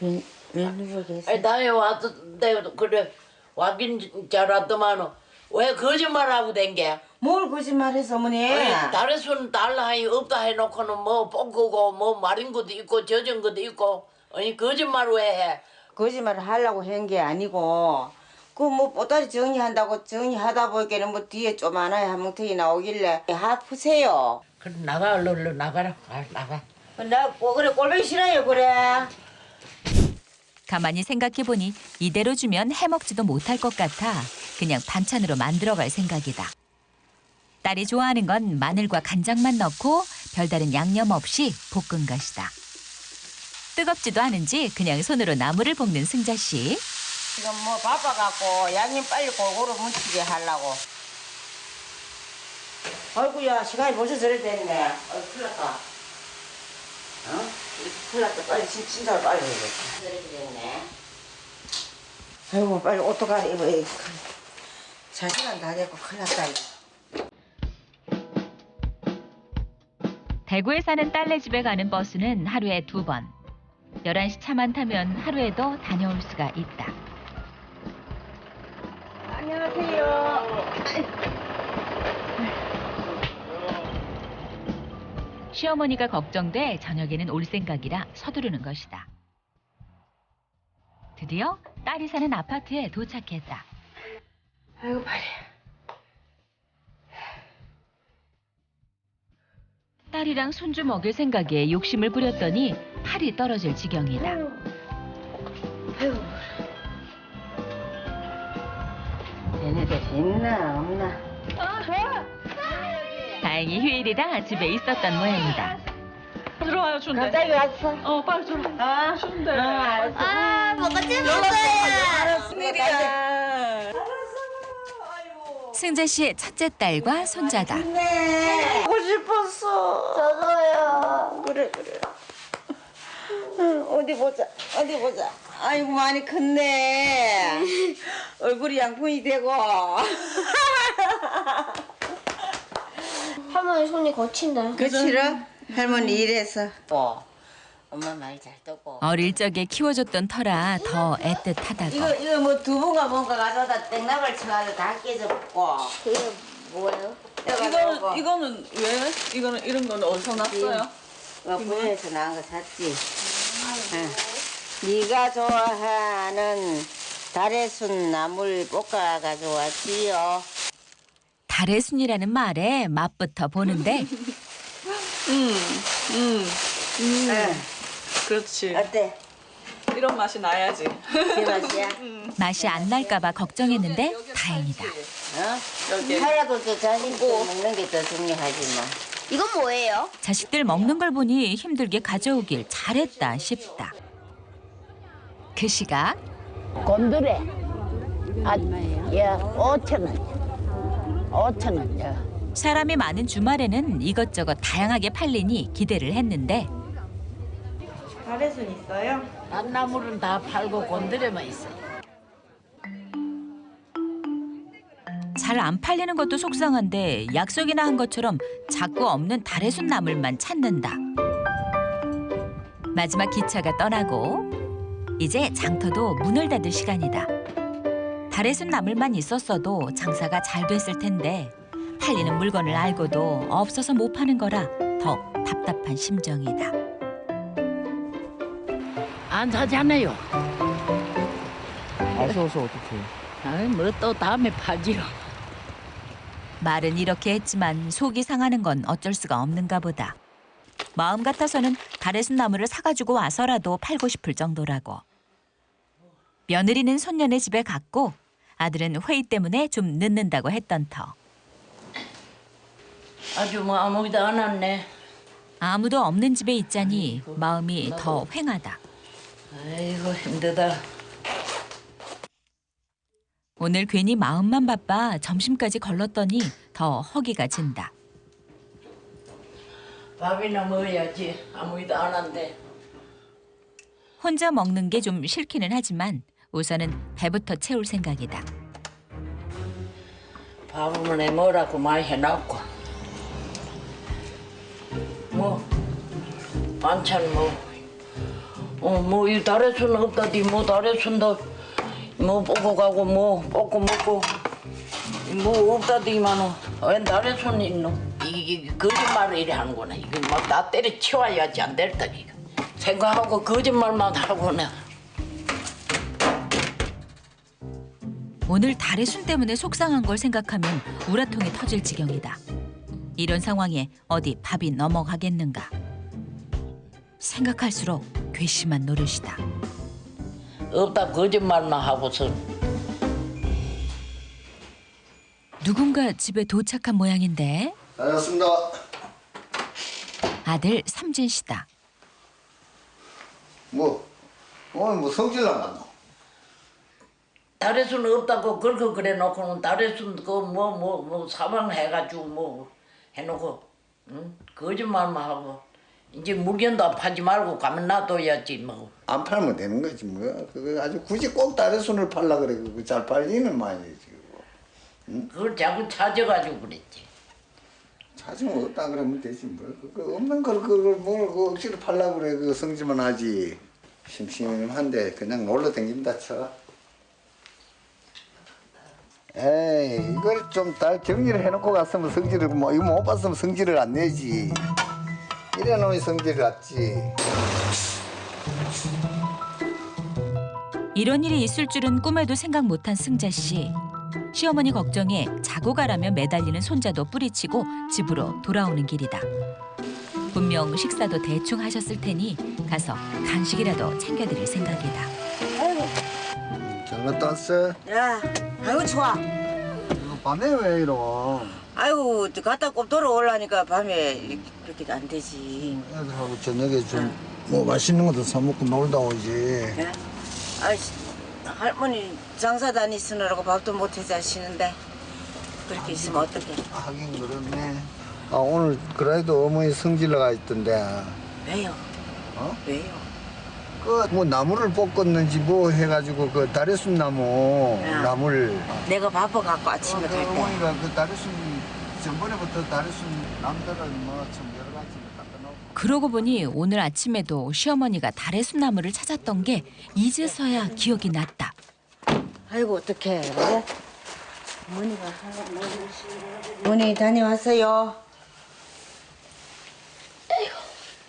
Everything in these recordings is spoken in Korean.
웬, 웬일로 계세요? 아니 나에 왔는데 그래 왔긴 줄 알았더만은 왜 거짓말하고 댕겨? 뭘 거짓말해서 어머니? 아니, 다른 손 달라 하니 없다 해놓고는 뭐 뻥크고 뭐 마른 것도 있고 젖은 것도 있고 아니 거짓말 왜 해? 거짓말을 하려고 한 게 아니고 그 뭐 보따리 정리한다고 정리하다 보니까는 뭐 뒤에 좀 하나에 한 뭉텅이 나오길래 아프세요. 그럼 나가 얼른 얼른 나가라 아, 나가 나 뭐 그래 꼴보기 싫어요 그래. 가만히 생각해보니 이대로 주면 해먹지도 못할 것 같아 그냥 반찬으로 만들어갈 생각이다. 딸이 좋아하는 건 마늘과 간장만 넣고 별다른 양념 없이 볶은 것이다. 뜨겁지도 않은지 그냥 손으로 나물을 볶는 승자 씨. 지금 뭐 바빠갖고 양념 빨리 골고루 뭉치게 하려고. 아이고야 시간이 벌써 저래 됐네. 어 큰일 났다. 어? 큰일 났다. 빨리 진, 진짜로 빨리 해야겠다. 저래 됐네. 아이고 빨리 옷도 갈아입어. 이잘 시간 다 됐고 큰일 났다 이거. 대구에 사는 딸네 집에 가는 버스는 하루에 두 번. 11시 차만 타면 하루에도 다녀올 수가 있다. 시어머니가 걱정돼 저녁에는 올 생각이라 서두르는 것이다. 드디어 딸이 사는 아파트에 도착했다. 아이고 빨리. 딸이랑 손주 먹일 생각에 욕심을 부렸더니 팔이 떨어질 지경이다. 얘네들 있나 없나? 다행히 휴일이라 집에 있었던 모양이다. 들어와요, 준대. 갑자기 왔어? 어, 빨리 들어. 아, 준대. 어, 알았어. 아, 뭐가 찔렀어요. 무슨 일이야? 승재 씨의 첫째 딸과 손자다. 네. 보고 싶었어. 저도요. 그래 그래. 응, 어디 보자. 어디 보자. 아이고 많이 컸네. 얼굴이 양푼이 되고. 할머니 손이 거친다. 그 싫어? 할머니 일해서. 어. 엄마 말 잘 듣고. 어릴 적에 키워줬던 터라 더 애틋하다고. 이거 이거 뭐 두부가 뭔가 가져다 땡나발 쳐가지고 다. 그게 뭐예요? 이거는, 이거는 왜? 이거는 이런 건 어디서 났어요? 이거 부에서 나온 거 샀지. 응. 네가 좋아하는 달의순 나물 볶아 가져왔지요. 달의 순이라는 말에 맛부터 보는데 음, 음, 응. 그렇지. 어때? 이런 맛이 나야지. 제 맛이야? 맛이 안 날까봐 걱정했는데 다행이다. 어? 여기. 하나도 더 자신있게 먹는 게 더 중요하지 뭐. 이건 뭐예요? 자식들 먹는 걸 보니 힘들게 가져오길 잘했다 싶다. 그 시각 곤드레 아, 예, 5천 원. 5천 원. 예. 사람이 많은 주말에는 이것저것 다양하게 팔리니 기대를 했는데 달의순 있어요? 밭나물은 다 팔고 곤드레만 있어 잘안 팔리는 것도 속상한데 약속이나 한 것처럼 자꾸 없는 달의 순 나물만 찾는다. 마지막 기차가 떠나고 이제 장터도 문을 닫을 시간이다. 달의 순 나물만 있었어도 장사가 잘 됐을 텐데 팔리는 물건을 알고도 없어서 못 파는 거라 더 답답한 심정이다. 안 사잖아요. 아쉬워서 어떡해. 아이, 뭐또 다음에 팔지요. 말은 이렇게 했지만 속이 상하는 건 어쩔 수가 없는가 보다. 마음 같아서는 달의순 나무를 사가지고 와서라도 팔고 싶을 정도라고. 며느리는 손녀네 집에 갔고 아들은 회의 때문에 좀 늦는다고 했던 터. 아주 뭐 아무것도 안 왔네 아무도 없는 집에 있자니 마음이 더 휑하다. 아이고 힘들다 오늘 괜히 마음만 바빠 점심까지 걸렀더니 더 허기가 진다. 밥이나 먹어야지 아무것도 안 한대 혼자 먹는 게 좀 싫기는 하지만 우선은 배부터 채울 생각이다. 밥은 해 뭐라고 많이 해놨고. 뭐 반찬 뭐. 어 뭐이 달에 순 없다디 뭐 달에 순도 뭐 뽑고 가고 뭐 뽑고 먹고. 뭐 없다디만은. 웬순 있노? 이게 거짓말을 이래 하는구나 이거 막 나 때려 치워야지 안 될다 이거 생각하고 거짓말만 하고 내 오늘 달의 순 때문에 속상한 걸 생각하면 우라통이 터질 지경이다. 이런 상황에 어디 밥이 넘어가겠는가. 생각할수록 괘씸한 노릇이다. 없다 거짓말만 하고서 누군가 집에 도착한 모양인데 다녔습니다. 아들 삼진 씨다. 뭐 오늘 뭐 성질 나갔 노? 달에 순 없다고 그렇게 그래 놓고는 달에 순그뭐 뭐 뭐 사망해가지고 뭐 해놓고 응? 거짓말만 하고 이제 물건도 파지 말고 가면 놔둬야지 뭐 안 팔면 되는 거지 뭐. 그거 아주 굳이 꼭 다른 손을 팔라 그래. 그거 잘 팔리는 말이지. 그거. 그걸 자꾸 찾아가지고 그랬지 찾으면 없다 그러면 되지 뭐. 그거 없는 걸 그걸 뭘그 억지로 팔라 그래. 그 성질만 하지. 심심한데 그냥 놀러 댕긴다 쳐. 에이 이걸 좀 잘 정리를 해놓고 갔으면 성질을 뭐 이거 못 봤으면 성질을 안 내지. 이래 놓으면 성질을 났지. 이런 일이 있을 줄은 꿈에도 생각 못한 승자 씨. 시어머니 걱정에 자고 가라며 매달리는 손자도 뿌리치고 집으로 돌아오는 길이다. 분명 식사도 대충 하셨을 테니 가서 간식이라도 챙겨드릴 생각이다. 잘 갔다 왔어? 야, 아이고 좋아. 이거 밤에 왜 이러? 아이고 갔다 꼭 돌아오려니까 밤에 그렇게 안 되지. 애들하고 저녁에 좀 뭐 맛있는 것도 사 먹고 놀다 오지. 예? 아이씨, 할머니 장사 다니시느라고 밥도 못 해자시는데 그렇게 있으면 어떡해? 하긴 그렇네. 아 오늘 그래도 어머니 성질나가 있던데. 왜요? 어? 왜요? 그 뭐 나무를 볶았는지 뭐 해가지고 그 다래순 나무 야. 나무를. 내가 바빠갖고 아침에 갈 때. 어머니가 그 다래순 전번에부터 다래순 남들은 뭐 참 여러 가지 갖다 놓고. 그러고 보니 오늘 아침에도 시어머니가 달의 순나무를 찾았던 게 이제서야 기억이 났다. 아이고 어떡해 그래? 어머니가 어머니 다녀왔어요.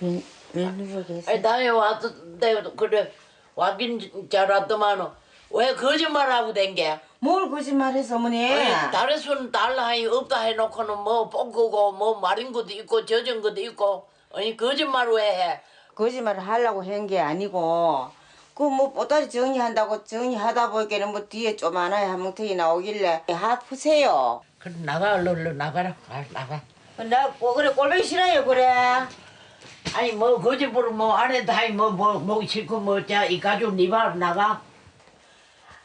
왜, 왜 계세요? 아니 나에 왔는데 그래 왔긴 잘 왔더만은 왜 거짓말하고 댕겨 뭘 거짓말해서 어머니? 달에 순 달라 하니 없다 해놓고는 뭐 뻥크고 뭐 마른 것도 있고 젖은 것도 있고 아니 거짓말 왜 해? 거짓말을 하려고 한 게 아니고 그뭐 보따리 정리한다고 정리하다 보니까는 뭐 뒤에 조만하게 한 뭉텅이 나오길래 하프세요. 그래 나가 얼른 얼른 나가라 아, 나가 나 뭐 그래 꼴보기 싫어요 그래. 아니 뭐 거짓말 뭐 안에 다이 뭐뭐 먹기 싫고 뭐자 이 가족 니밥 나가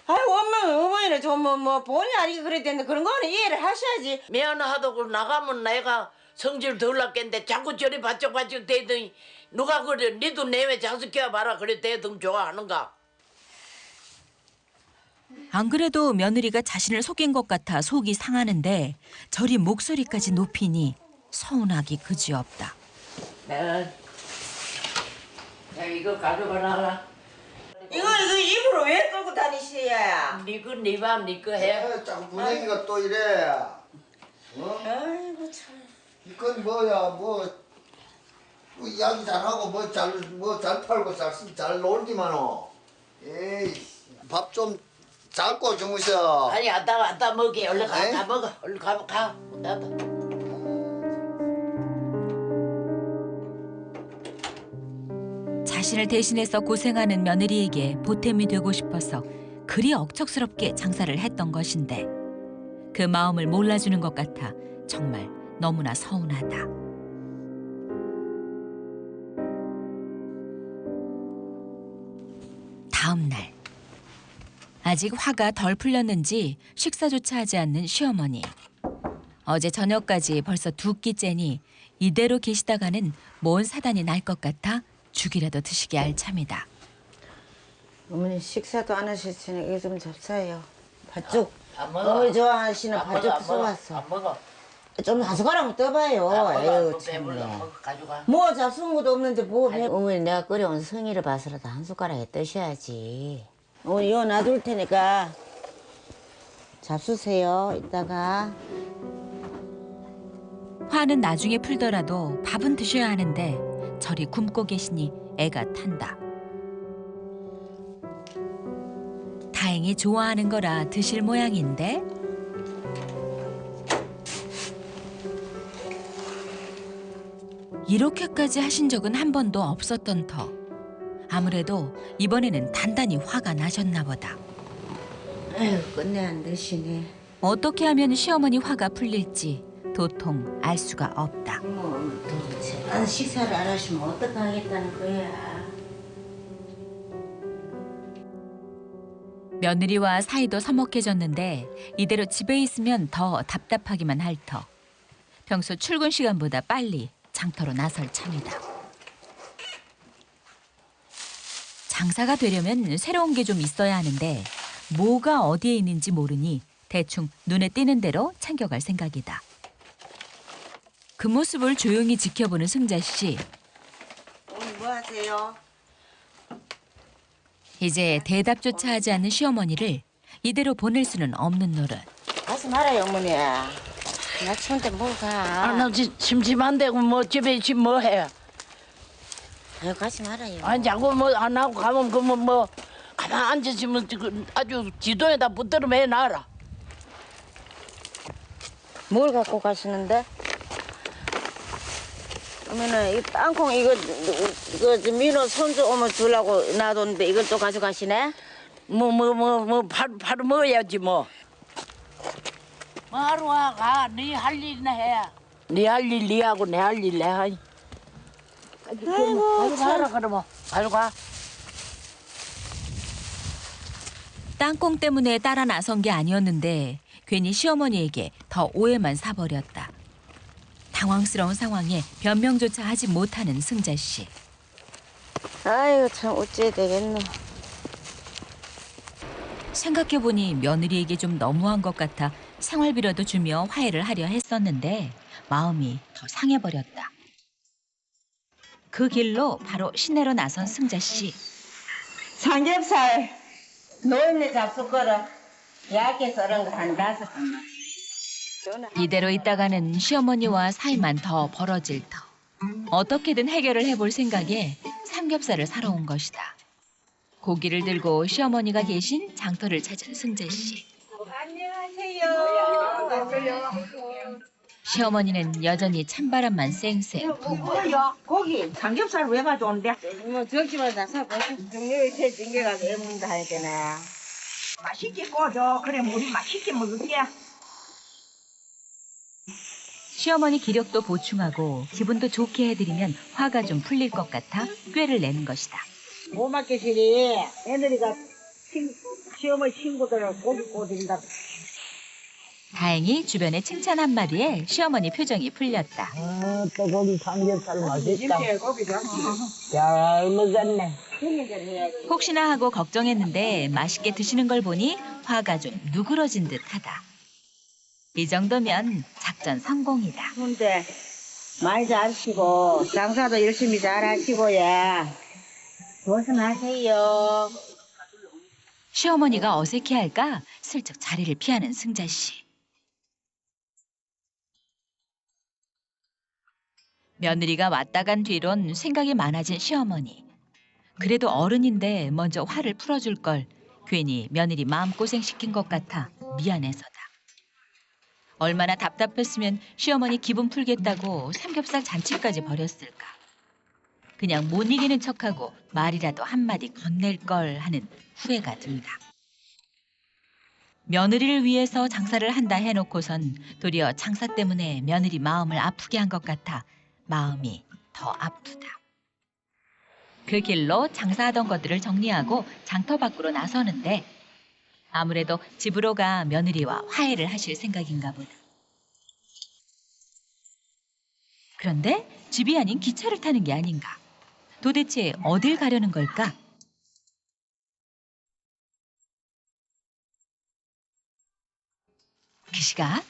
아이고 엄마 어머니는 좀뭐 뭐 본의 아니게 그랬는데 그런 거는 이해를 하셔야지. 미안하다고 그 나가면 내가 성질 덜 났겠는데 자꾸 저리 바짝바짝 대더니 누가 그래 니도 내외 장수켜 봐라 그래 대등 좋아하는가 안 그래도 며느리가 자신을 속인 것 같아 속이 상하는데 저리 목소리까지 높이니 서운하기 그지없다. 네. 야 이거 가져가라 이거 이거 입으로 왜 끌고 다니시야? 니거 니밥 니거 해 에, 자꾸 분위기가 또 이래. 어? 아이고 참. 이건 뭐야 뭐, 뭐 이야기 잘하고 뭐 잘 뭐 잘 팔고 잘, 쓰- 잘 놀기만 어 에이 밥 좀 잡고 주무셔 아니 왔다 왔다 먹게 얼른 가, 에이? 가 먹어 얼른 가 가. 나도. 자신을 대신해서 고생하는 며느리에게 보탬이 되고 싶어서 그리 억척스럽게 장사를 했던 것인데 그 마음을 몰라주는 것 같아 정말 너무나 서운하다. 다음 날 아직 화가 덜 풀렸는지 식사조차 하지 않는 시어머니. 어제 저녁까지 벌써 두 끼째니 이대로 계시다가는 뭔 사단이 날 것 같아 죽이라도 드시게 할 참이다. 어머니 식사도 안 하셨으니 이거 좀 잡사요. 팥죽. 안 먹어. 어머니 좋아하시는 안 먹어, 팥죽 안 먹어, 써왔어. 안 먹어 좀한 숟가락 떠봐요. 참네. 가져가. 뭐 잡수는 것도 없는데 뭐 해. 어머니 내가 끓여온 성의를 봐서라도 한 숟가락에 떠셔야지. 어머니 이거 놔둘 테니까 잡수세요. 이따가. 화는 나중에 풀더라도 밥은 드셔야 하는데 저리 굶고 계시니 애가 탄다. 다행히 좋아하는 거라 드실 모양인데 이렇게까지 하신 적은 한 번도 없었던 터. 아무래도 이번에는 단단히 화가 나셨나 보다. 아유 끝내 안 드시네. 어떻게 하면 시어머니 화가 풀릴지 도통 알 수가 없다. 뭐도 난 식사를 안 하시면 어떡하겠다는 거야. 며느리와 사이도 서먹해졌는데 이대로 집에 있으면 더 답답하기만 할 터. 평소 출근 시간보다 빨리 장터로 나설 참이다. 장사가 되려면 새로운 게 좀 있어야 하는데 뭐가 어디에 있는지 모르니 대충 눈에 띄는 대로 챙겨갈 생각이다. 그 모습을 조용히 지켜보는 승자 씨. 오늘 뭐 하세요? 이제 대답조차 하지 않는 시어머니를 이대로 보낼 수는 없는 노릇. 가지 말아요 어머니. 나 추운데 뭘 가. 아, 나 지- 심심한데 뭐 집에 있지 뭐 해. 아유 가지 말아요. 아니 자꾸 뭐 안 하고 가면 그러면 뭐 가만 앉으시면 그 아주 지도에다 붙들어 매놔라. 뭘 갖고 가시는데? 그러면은 이 땅콩 이거 이거 저 민호 손주 오면 주려고 놔뒀는데 이걸 또 가져가시네? 뭐 뭐 뭐 뭐 바로 바로 먹어야지 뭐. 하루 와 가. 네 할 일이나 해. 네 할 일 네 하고 내 할 일 내가. 아이고 가라 그러면. 가져가. 땅콩 때문에 따라 나선 게 아니었는데 괜히 시어머니에게 더 오해만 사버렸다. 당황스러운 상황에 변명조차 하지 못하는 승자 씨. 아이고 참 어찌해야 되겠노. 생각해보니 며느리에게 좀 너무한 것 같아 생활비라도 주며 화해를 하려 했었는데 마음이 더 상해버렸다. 그 길로 바로 시내로 나선 승자 씨. 삼겹살 노인네 잡수 거라 얇게 썰은 거 한 다섯 이대로 있다가는 시어머니와 사이만 더 벌어질 터. 어떻게든 해결을 해볼 생각에 삼겹살을 사러 온 것이다. 고기를 들고 시어머니가 계신 장터를 찾은 승재 씨. 시어머니는 여전히 찬바람만 쌩쌩 불고 고기 삼겹살 왜 가져온대? 뭐다 사보시 정력이 제일 징계가 왜 먹는다 해야 되나 맛있게 꺼줘. 그래, 우리 맛있게 먹을게. 시어머니 기력도 보충하고 기분도 좋게 해드리면 화가 좀 풀릴 것 같아 꾀를 내는 것이다. 고맙게시리 애들이가 친, 시어머니 친구들을 고기 꼬드린다 다행히 주변의 칭찬 한마디에 시어머니 표정이 풀렸다. 아, 또 고기 삼겹살 맛있다. 잘 먹었네. 혹시나 하고 걱정했는데 맛있게 드시는 걸 보니 화가 좀 누그러진 듯하다. 이 정도면 작전 성공이다. 근데 많이 잘하시고 장사도 열심히 잘하시고 예 조심하세요 시어머니가 어색해할까 슬쩍 자리를 피하는 승자 씨. 며느리가 왔다 간 뒤론 생각이 많아진 시어머니. 그래도 어른인데 먼저 화를 풀어줄 걸 괜히 며느리 마음고생 시킨 것 같아 미안해서다. 얼마나 답답했으면 시어머니 기분 풀겠다고 삼겹살 잔치까지 벌였을까. 그냥 못 이기는 척하고 말이라도 한마디 건넬 걸 하는 후회가 든다. 며느리를 위해서 장사를 한다 해놓고선 도리어 장사 때문에 며느리 마음을 아프게 한 것 같아 마음이 더 아프다. 그 길로 장사하던 것들을 정리하고 장터 밖으로 나서는데 아무래도 집으로 가 며느리와 화해를 하실 생각인가 보다. 그런데 집이 아닌 기차를 타는 게 아닌가. 도대체 어딜 가려는 걸까? 그 시각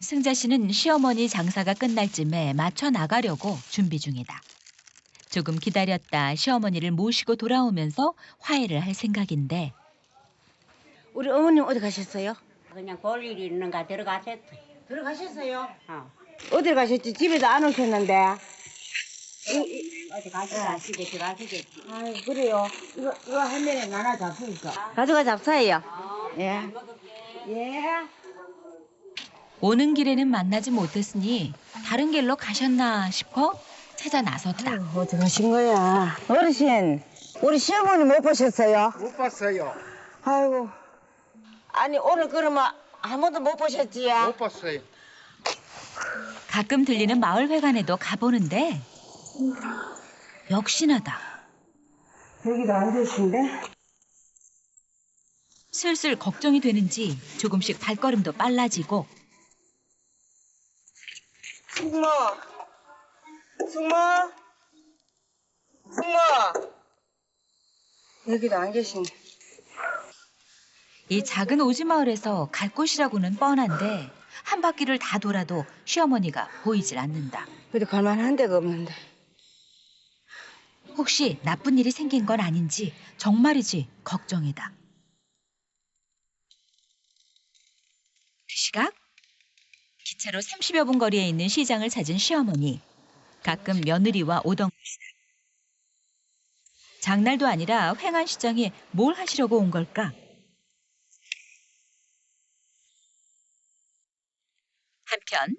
승자 씨는 시어머니 장사가 끝날 쯤에 맞춰 나가려고 준비 중이다. 조금 기다렸다 시어머니를 모시고 돌아오면서 화해를 할 생각인데 우리 어머님 어디 가셨어요? 그냥 볼 일이 있는가 들어가셨어요. 들어가셨어요? 어. 어디 가셨지? 집에도 안 오셨는데. 어디 가시다 집에 들어가시겠지. 아 그래요. 이거 이거 한 면에 나눠 잡수니까. 가져가 잡사요. 예. 예. 오는 길에는 만나지 못했으니 다른 길로 가셨나 싶어 찾아 나섰다. 어디 가신 거야? 어르신, 우리 시어머니 못 보셨어요? 못 봤어요. 아이고. 아니 오늘 그러면 아무도 못 보셨지요? 못 봤어요. 가끔 들리는 마을 회관에도 가보는데 역시나다. 여기도 안 계신데? 슬슬 걱정이 되는지 조금씩 발걸음도 빨라지고 숙 모, 숙모, 숙모. 여기도 안 계시네. 이 작은 오지 마을에서 갈 곳이라고는 뻔한데 한 바퀴를 다 돌아도 시어머니가 보이질 않는다. 그래도 갈만한 데가 없는데. 혹시 나쁜 일이 생긴 건 아닌지 정말이지 걱정이다. 그 시각 기차로 30여 분 거리에 있는 시장을 찾은 시어머니. 가끔 며느리와 오던. 장날도 아니라 횡안시장에 뭘 하시려고 온 걸까? 한편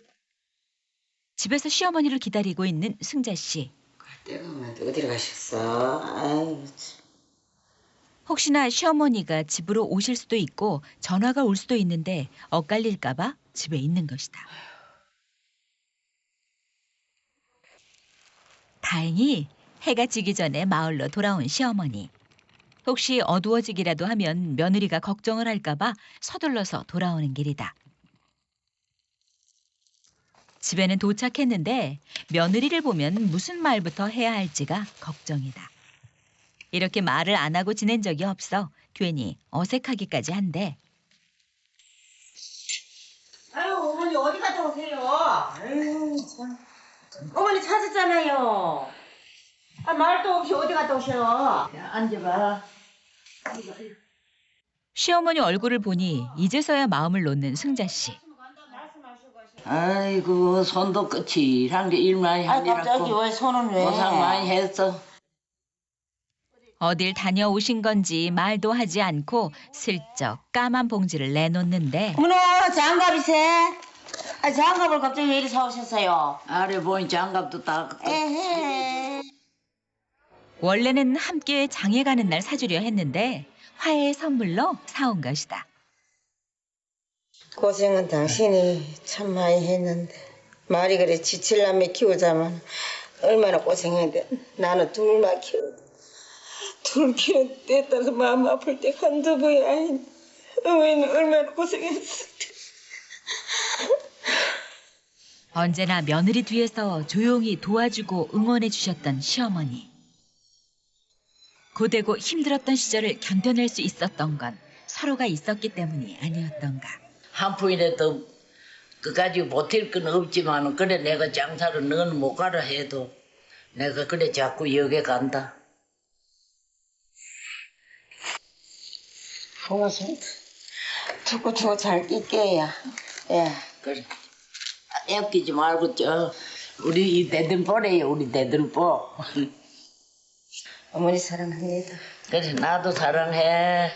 집에서 시어머니를 기다리고 있는 승자 씨. 때가 어디로 가셨어? 아유. 혹시나 시어머니가 집으로 오실 수도 있고 전화가 올 수도 있는데 엇갈릴까봐 집에 있는 것이다. 다행히 해가 지기 전에 마을로 돌아온 시어머니. 혹시 어두워지기라도 하면 며느리가 걱정을 할까봐 서둘러서 돌아오는 길이다. 집에는 도착했는데 며느리를 보면 무슨 말부터 해야 할지가 걱정이다. 이렇게 말을 안 하고 지낸 적이 없어 괜히 어색하기까지 한데 아유, 어머니 어디 갔다 오세요? 아유, 참. 어머니 찾았잖아요. 아, 말도 없이 어디 갔다 오셔? 앉아봐. 시어머니 얼굴을 보니 이제서야 마음을 놓는 승자 씨. 아이고 손도 끝이란 게일 많이 아, 갑자기 하느라고 왜 손은 왜? 고생 많이 했어. 어딜 다녀오신 건지 말도 하지 않고 슬쩍 까만 봉지를 내놓는데 어머나, 장갑이세? 아, 장갑을 갑자기 왜 이리 사오셨어요? 아래 보니 장갑도 다 에헤. 원래는 함께 장에 가는 날 사주려 했는데 화해의 선물로 사온 것이다. 고생은 당신이 참 많이 했는데 말이 그래 지칠남매 키우자면 얼마나 고생했는데 나는 둘만 키우 둘 키우는 때 따라서 마음 아플 때 한두 번이 아닌 어머니는 얼마나 고생했을까 언제나 며느리 뒤에서 조용히 도와주고 응원해 주셨던 시어머니. 고되고 힘들었던 시절을 견뎌낼 수 있었던 건 서로가 있었기 때문이 아니었던가. 한 푼이라도 그까지 버틸 건 없지만 그래 내가 장사를 너는 못 가라 해도 내가 그래 자꾸 여기 간다. 고맙습니다 두고 두고 잘 낄게요 예. 그래. 애끼지 말고 저 우리 이 대들보래요 우리 대들보. 어머니 사랑합니다 그래 나도 사랑해.